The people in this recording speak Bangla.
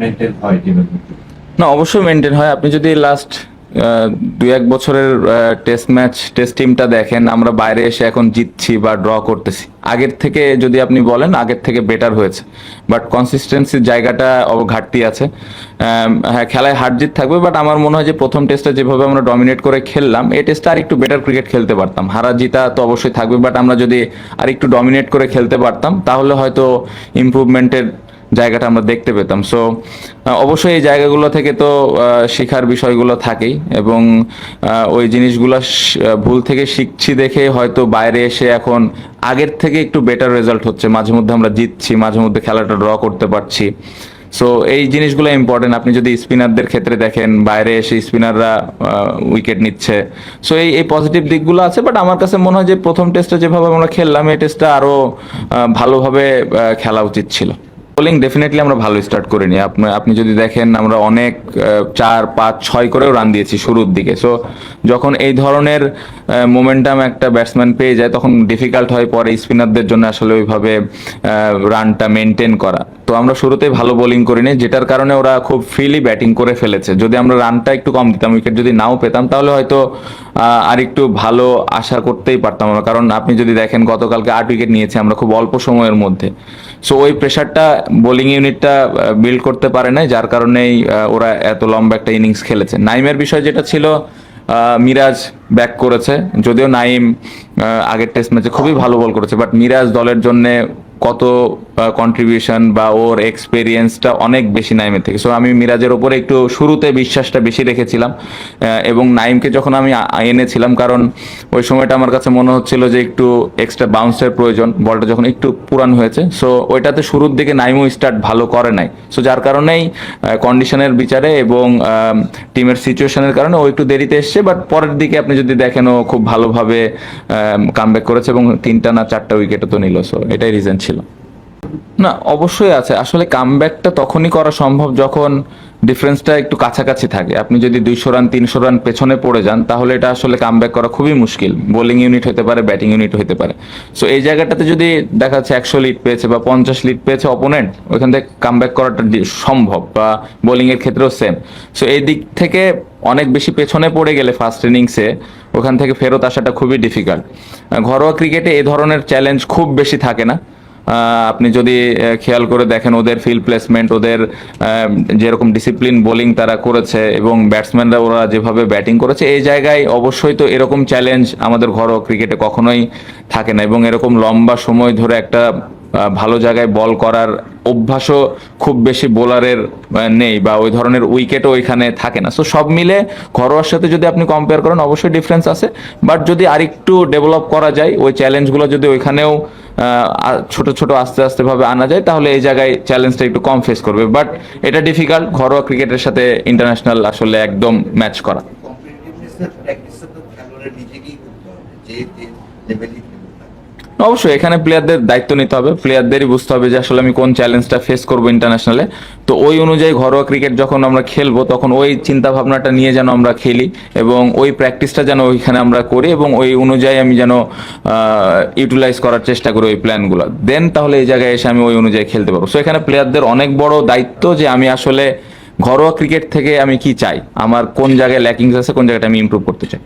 মেনটেন হয় মধ্যে না, অবশ্যই মেনটেন হয়। আপনি যদি লাস্ট দুই এক বছরের টেস্ট ম্যাচ টেস্ট টিমটা দেখেন, আমরা বাইরে এসে এখন জিতছি বা ড্র করতেছি। আগের থেকে যদি আপনি বলেন, আগের থেকে বেটার হয়েছে। বাট কনসিস্টেন্সির জায়গাটা ঘাটতি আছে। হ্যাঁ খেলায় হার জিত থাকবে বাট আমার মনে হয় যে প্রথম টেস্টটা যেভাবে আমরা ডমিনেট করে খেললাম, এই টেস্টটা আর একটু বেটার ক্রিকেট খেলতে পারতাম। হারা জিতা তো অবশ্যই থাকবে বাট আমরা যদি আর একটু ডমিনেট করে খেলতে পারতাম, তাহলে হয়তো ইমপ্রুভমেন্টের জায়গাটা আমরা দেখতে পেতাম। সো অবশ্যই এই জায়গাগুলো থেকে তো শেখার বিষয়গুলো থাকেই এবং ওই জিনিসগুলো ভুল থেকে শিখছি দেখে হয়তো বাইরে এসে এখন আগের থেকে একটু বেটার রেজাল্ট হচ্ছে। মাঝে মধ্যে আমরা জিতছি, মাঝে মধ্যে খেলাটা ড্র করতে পারছি। সো এই জিনিসগুলো ইম্পর্টেন্ট আপনি যদি স্পিনারদের ক্ষেত্রে দেখেন, বাইরে এসে স্পিনাররা উইকেট নিচ্ছে। সো এই এই পজিটিভ দিকগুলো আছে বাট আমার কাছে মনে হয় যে প্রথম টেস্টে যেভাবে আমরা খেললাম, এই টেস্টটা আরও ভালোভাবে খেলা উচিত ছিল। বোলিং ডেফিনেটলি আমরা ভালো স্টার্ট করিনি। আপনি আপনি যদি দেখেন আমরা অনেক চার, পাঁচ, ছয় করেও রান দিয়েছি শুরুর দিকে। সো যখন এই ধরনের মোমেন্টাম একটা ব্যাটসম্যান পেয়ে যায়, তখন ডিফিকাল্ট হয় পরে স্পিনারদের জন্য আসলে ওইভাবে রানটা মেনটেন করা। তো আমরা শুরুতেই ভালো বোলিং করিনি, যেটার কারণে ওরা খুব ফ্রিলি ব্যাটিং করে ফেলেছে। যদি আমরা রানটা একটু কম দিতাম উইকেট যদি নাও পেতাম, তাহলে হয়তো আর একটু ভালো আশা করতেই পারতাম আমরা। কারণ আপনি যদি দেখেন, গতকালকে আট উইকেট নিয়েছে আমরা খুব অল্প সময়ের মধ্যে। সো ওই প্রেশারটা বোলিং ইউনিটটা বিল্ড করতে পারে না যার কারণেই ওরা এত লম্বা একটা ইনিংস খেলেছে। নাইমের বিষয় যেটা ছিল মিরাজ ব্যাক করেছে। যদিও নাইম আগের টেস্ট ম্যাচে খুবই ভালো বল করেছে বাট মিরাজ দলের জন্য কত কন্ট্রিবিউশন বা ওর এক্সপেরিয়েন্সটা অনেক বেশি নাইমের থেকে। সো আমি মিরাজের ওপরে একটু শুরুতে বিশ্বাসটা বেশি রেখেছিলাম এবং নাইমকে যখন আমি এনেছিলাম, কারণ ওই সময়টা আমার কাছে মনে হচ্ছিল যে একটু এক্সট্রা বাউন্সের প্রয়োজন, বলটা যখন একটু পুরান হয়েছে। সো ওইটাতে শুরুর দিকে নাইমও স্টার্ট ভালো করে নাই। সো যার কারণেই কন্ডিশনের বিচারে এবং টিমের সিচুয়েশনের কারণে ও একটু দেরিতে এসছে বাট পরের দিকে আপনি যদি দেখেন ও খুব ভালোভাবে কামব্যাক করেছে এবং তিনটা না চারটা উইকেটও তো নিল। সো এটাই রিজন ছিল। না, অবশ্যই আছে। আসলে কামব্যাকটা তখনই করা সম্ভব যখন ডিফারেন্সটা একটু কাছাকাছি থাকে। আপনি যদি দুইশো রান তিনশো রান পেছনে পড়ে যান, তাহলে এটা আসলে কামব্যাক করা খুবই মুশকিল। বোলিং ইউনিট হতে পারে ব্যাটিং ইউনিট হতে পারে। সো এই জায়গাটাতে যদি দেখা যাচ্ছে একশো লিড পেয়েছে বা পঞ্চাশ লিড পেয়েছে অপোনেন্ট ওইখান থেকে কামব্যাক করাটা সম্ভব বা বোলিং এর ক্ষেত্রেও সেম সো এই দিক থেকে অনেক বেশি পেছনে পড়ে গেলে ফার্স্ট ইনিংসে ওখান থেকে ফেরত আসাটা খুবই ডিফিকাল্ট ঘরোয়া ক্রিকেটে এ ধরনের চ্যালেঞ্জ খুব বেশি থাকে না। আপনি যদি খেয়াল করে দেখেন ওদের ফিল্ড প্লেসমেন্ট ওদের যেরকম ডিসিপ্লিন বোলিং তারা করেছে এবং ব্যাটসম্যানরা ওরা যেভাবে ব্যাটিং করেছে, এই জায়গায় অবশ্যই তো এরকম চ্যালেঞ্জ আমাদের ঘরোয়া ক্রিকেটে কখনোই থাকে না এবং এরকম লম্বা সময় ধরে একটা ভালো জায়গায় বল করার অভ্যাসও খুব বেশি বোলারের নেই বা ওই ধরনের উইকেটও ওইখানে থাকে না। সো সব মিলে ঘরোয়ার সাথে যদি আপনি কম্পেয়ার করেন, অবশ্যই ডিফারেন্স আছে। বাট যদি আরেকটু ডেভেলপ করা যায়, ওই চ্যালেঞ্জগুলো যদি ওইখানেও ছোট ছোট আস্তে আস্তে ভাবে আনা যায়, তাহলে এই জায়গায় চ্যালেঞ্জটা একটু কম ফেস করবে। বাট এটা ডিফিকাল্ট ঘরোয়া ক্রিকেটের সাথে ইন্টারন্যাশনাল আসলে একদম ম্যাচ করা। অবশ্যই, এখানে প্লেয়ারদের দায়িত্ব নিতে হবে। প্লেয়ারদেরই বুঝতে হবে যে আসলে আমি কোন চ্যালেঞ্জটা ফেস করব ইন্টারন্যাশনালে তো ওই অনুযায়ী ঘরোয়া ক্রিকেট যখন আমরা খেলব, তখন ওই চিন্তা ভাবনাটা নিয়ে যেন আমরা খেলি এবং ওই প্র্যাকটিসটা যেন ওইখানে আমরা করি এবং ওই অনুযায়ী আমি যেন ইউটিলাইজ করার চেষ্টা করি ওই প্ল্যানগুলো দেন তাহলে এই জায়গায় এসে আমি ওই অনুযায়ী খেলতে পারব। সো এখানে প্লেয়ারদের অনেক বড় দায়িত্ব যে আমি আসলে ঘরোয়া ক্রিকেট থেকে আমি কি চাই, আমার কোন জায়গায় ল্যাকিংস আছে, কোন জায়গাটা আমি ইমপ্রুভ করতে চাই।